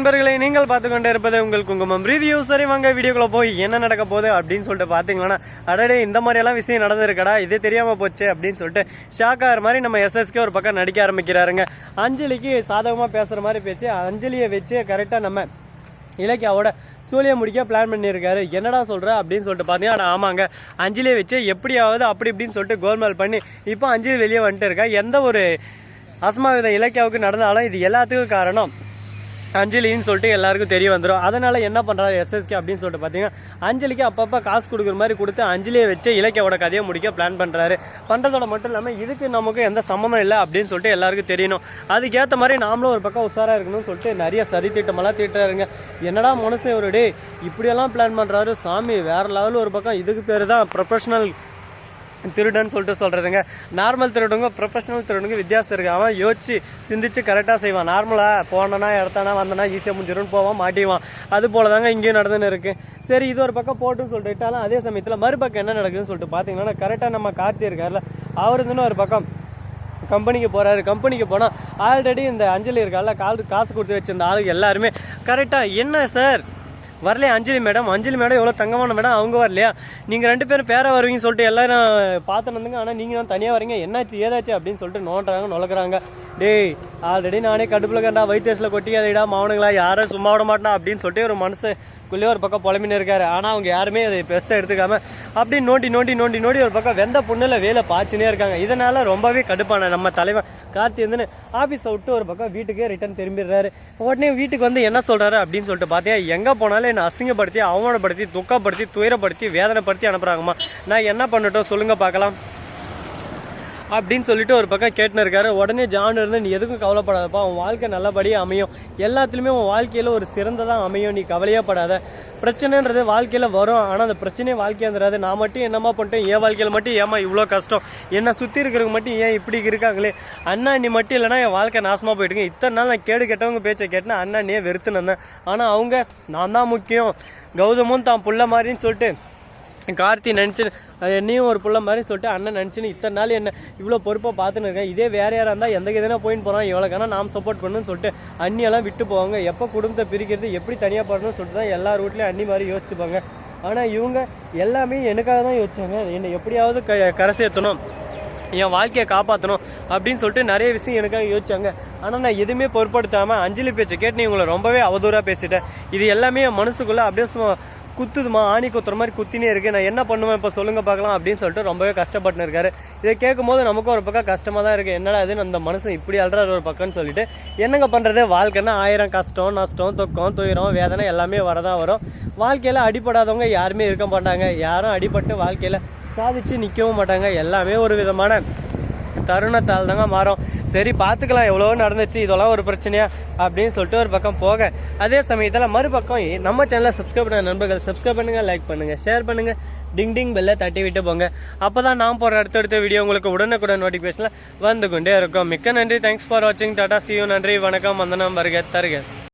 நண்பர்களை நீங்கள் பார்த்து இருப்பது உங்கள் குங்குமம் ரிவ்யூ சரி வாங்க வீடியோக்குள்ள போய் என்ன நடக்க போகுது அப்படின்னு சொல்லிட்டு பார்த்தீங்கன்னா அடடே இந்த மாதிரியெல்லாம் விஷயம் நடந்திருக்கடா இது தெரியாம போச்சு அப்படின்னு சொல்லிட்டு ஷாக் ஆகிற மாதிரி நம்ம எஸ்எஸ்கே ஒரு பக்கம் நடிக்க ஆரம்பிக்கிறாருங்க. அஞ்சலிக்கு சாதகமாக பேசுகிற மாதிரி பேச்சு அஞ்சலியை வச்சு கரெக்டாக நம்ம இலக்கியாவோட சூழியை முடிக்க பிளான் பண்ணியிருக்காரு. என்னடா சொல்கிற அப்படின்னு சொல்லிட்டு பார்த்தீங்கன்னா ஆனால் ஆமாங்க அஞ்சலியை வச்சு எப்படியாவது அப்படி இப்படின்னு சொல்லிட்டு கோல்மால் பண்ணி இப்போ அஞ்சலி வெளியே வந்துட்டு இருக்கா? எந்த ஒரு அசம்பாவித இலக்கியாவுக்கு நடந்தாலும் இது எல்லாத்துக்கும் காரணம் அஞ்சலின்னு சொல்லிட்டு எல்லாருக்கும் தெரிய வந்துடும் அதனால என்ன பண்றாரு எஸ்எஸ்கே அப்படின்னு சொல்லிட்டு பார்த்தீங்கன்னா அஞ்சலிக்கு அப்பப்போ காசு கொடுக்குற மாதிரி கொடுத்து அஞ்சலியை வச்சு இலக்கியாவோட கதையை முடிக்க பிளான் பண்றாரு. பண்றதோட மட்டும் இல்லாமல் இதுக்கு நமக்கு எந்த சம்மந்தம் இல்லை அப்படின்னு சொல்லிட்டு எல்லாருக்கும் தெரியணும். அதுக்கேற்ற மாதிரி நாமளும் ஒரு பக்கம் உஷாரா இருக்கணும்னு சொல்லிட்டு நிறைய சதி திட்டமெல்லாம் தீட்டுறாருங்க. என்னடா மனுஷன் ஒரு டே இப்படியெல்லாம் பிளான் பண்றாரு. சாமி வேற லெவலில் ஒரு பக்கம். இதுக்கு பேர் தான் ப்ரொஃபஷனல் திருடன் சொல்லிட்டு சொல்கிறதுங்க நார்மல் திருடுங்க ப்ரொஃபஷனல் திருடுங்க வித்தியாசம் இருக்குது அவன் யோசிச்சு சிந்திச்சு கரெக்டாக செய்வான். நார்மலாக போனனா இடத்தானா வந்தனா ஈஸியாக முடிஞ்சிரும்னு போவான் மாட்டிவான் அது போல தாங்க இங்கேயும் நடந்துன்னு இருக்குது சரி இது ஒரு பக்கம் போட்டுன்னு சொல்லிட்டு அதே சமயத்தில் மறுபக்கம் என்ன நடக்குதுன்னு சொல்லிட்டு பார்த்தீங்கன்னா கரெக்டாக நம்ம கார்த்தி இருக்கார்ல அவர் ஒரு பக்கம் கம்பெனிக்கு போகிறாரு கம்பெனிக்கு போனால் ஆல்ரெடி இந்த அஞ்சலி இருக்கால கால் காசு கொடுத்து வச்சிருந்த ஆளுங்க எல்லாருமே கரெக்டாக என்ன சார் வரலையா அஞ்சலி மேடம்? அஞ்சலி மேடம் எவ்வளோ தங்கமான மேடம்? அவங்க வரலையா? நீங்கள் ரெண்டு பேரும் பேர வருவீங்கன்னு சொல்லிட்டு எல்லாரும் பார்த்துன்னு வந்துங்க ஆனால் நீங்கள் தான் தனியாக வரீங்க. என்னாச்சு ஏதாச்சு அப்படின்னு சொல்லிட்டு நோண்டுறாங்க நுழைக்கிறாங்க டேய் ஆல்ரெடி நானே கடுப்பில் கண்டா வைத்தியஸில் கொட்டி அதைடா மாவனுங்களா யாரும் சும்மா விட மாட்டான் அப்படின்னு சொல்லிட்டு ஒரு மனசுக்குள்ளேயே ஒரு பக்கம் புலம்பின்னு இருக்காரு. ஆனால் அவங்க யாருமே அதை பெருசாக எடுத்துக்காம அப்படியே நோண்டி நோண்டி நோண்டி நோண்டி ஒரு பக்கம் வெந்த புண்ணில் வேலை பாய்ச்சினே இருக்காங்க. இதனால் ரொம்பவே கடுப்பான நம்ம தலைவன் கார்த்தி வந்து ஆஃபீஸை விட்டு ஒரு பக்கம் வீட்டுக்கே ரிட்டர்ன் திரும்பிடுறாரு. உடனே வீட்டுக்கு வந்து என்ன சொல்கிறாரு அப்படின்னு சொல்லிட்டு பார்த்தீங்கன்னா எங்கே போனாலும் என்னை அசிங்கப்படுத்தி அவமானப்படுத்தி துக்கப்படுத்தி துயரப்படுத்தி வேதனைப்படுத்தி அனுப்புகிறாங்கம்மா நான் என்ன பண்ணட்டும் சொல்லுங்க பார்க்கலாம். அப்படின்னு சொல்லிட்டு ஒரு பக்கம் கேட்டுன்னு இருக்காரு. உடனே ஜான் இருந்து நீ எதுக்கும் கவலைப்படாதப்பா உன் வாழ்க்கை நல்லபடியாக அமையும். எல்லாத்துலேயுமே உன் வாழ்க்கையில் ஒரு சிறந்ததாக அமையும். நீ கவலையே படாத. பிரச்சனைன்றது வாழ்க்கையில் வரும். ஆனால் அந்த பிரச்சனையே வாழ்க்கையாக இருந்துடாது நான் மட்டும் என்னம்மா பண்ணிட்டேன்? என் வாழ்க்கையில் மட்டும் ஏமா இவ்வளோ கஷ்டம்? என்னை சுற்றி இருக்கிறவங்க மட்டும் ஏன் இப்படி இருக்காங்களே? அண்ணா நீ மட்டும் இல்லைனா என் வாழ்க்கை நாசமாக போயிட்டுங்க இத்தனை நாள் நான் கேடு கெட்டவங்க பேச்சை கேட்டேன் அண்ணா நீ வெறுத்துன்னு ஆனால் அவங்க நான் தான் முக்கியம். கௌதமும் தான் புள்ள மாதிரின்னு சொல்லிட்டு கார்த்தி நினச்சி என்னையும் ஒரு புள்ள மாதிரி சொல்லிட்டு அண்ணன் நினச்சின்னு இத்தனை நாள் என்ன இவ்வளோ பொறுப்பாக பார்த்துன்னு இருக்கேன். இதே வேற யாராக இருந்தால் எந்த எதுனா போயின்னு போகிறான் இவ்வளோக்கான நாம் சப்போர்ட் பண்ணணும்னு சொல்லிட்டு அண்ணியெல்லாம் விட்டு போவாங்க. எப்போ குடும்பத்தை பிரிக்கிறது எப்படி தனியாக போடணும்னு சொல்லிட்டு தான் எல்லா ரூட்லேயும் அண்ணி மாதிரி யோசிச்சுப்பாங்க. ஆனால் இவங்க எல்லாமே எனக்காக தான் யோசிச்சாங்க. என்னை எப்படியாவது க கரை சேர்த்தணும் என் வாழ்க்கையை காப்பாற்றணும் அப்படின்னு சொல்லிட்டு நிறைய விஷயம் எனக்காக யோசிச்சாங்க. ஆனால் நான் எதுவுமே பொருட்படுத்தாமல் அஞ்சலி பேச்சை கேட்டு நீ உங்களை ரொம்பவே அவதூறாக பேசிட்டேன். இது எல்லாமே என் மனசுக்குள்ளே அப்படியே குத்துதுமா? ஆணி குத்துற மாதிரி குத்தினே இருக்கு. நான் என்ன பண்ணுவேன்? இப்போ சொல்லுங்க பார்க்கலாம் அப்படின்னு சொல்லிட்டு ரொம்பவே கஷ்டப்பட்டு இருக்காரு. இதை கேட்கும் போது நமக்கும் ஒரு பக்கம் கஷ்டமாக தான் இருக்கு. என்னடா இது அந்த மனுஷன் இப்படி அல்றாரு ஒரு பக்கம்னு சொல்லிட்டு என்னங்க பண்ணுறது வாழ்க்கைன்னா ஆயிரம் கஷ்டம் நஷ்டம் தொக்கம் துயரம் வேதனை எல்லாமே வரதான் வரும். வாழ்க்கையில் அடிபடாதவங்க யாருமே இருக்க மாட்டாங்க. யாரும் அடிபட்டு வாழ்க்கையில் சாதிச்சு நிற்கவும் மாட்டாங்க. எல்லாமே ஒரு விதமான தருணத்தால் தாங்க மாறும். சரி பார்த்துக்கலாம். எவ்வளோ நடந்துச்சு இதெல்லாம் ஒரு பிரச்சனையா? அப்படின்னு சொல்லிட்டு ஒரு பக்கம் போக. அதே சமயத்தில் மறுபக்கம் நம்ம சேனலை சப்ஸ்கிரைப் பண்ண நண்பர்கள் சப்ஸ்கிரைப் பண்ணுங்கள் லைக் பண்ணுங்கள் ஷேர் பண்ணுங்கள் டிங் டிங் பெல்லை தட்டி விட்டு போங்க. அப்போ தான் நான் போகிற அடுத்தடுத்த வீடியோ உங்களுக்கு உடனுக்குடன் நோட்டிஃபிகேஷனில் வந்து கொண்டே இருக்கும். மிக்க நன்றி. தேங்க்ஸ் ஃபார் வாட்சிங் டாடா சியூ நன்றி. வணக்கம். வந்தனம் வருக தருக.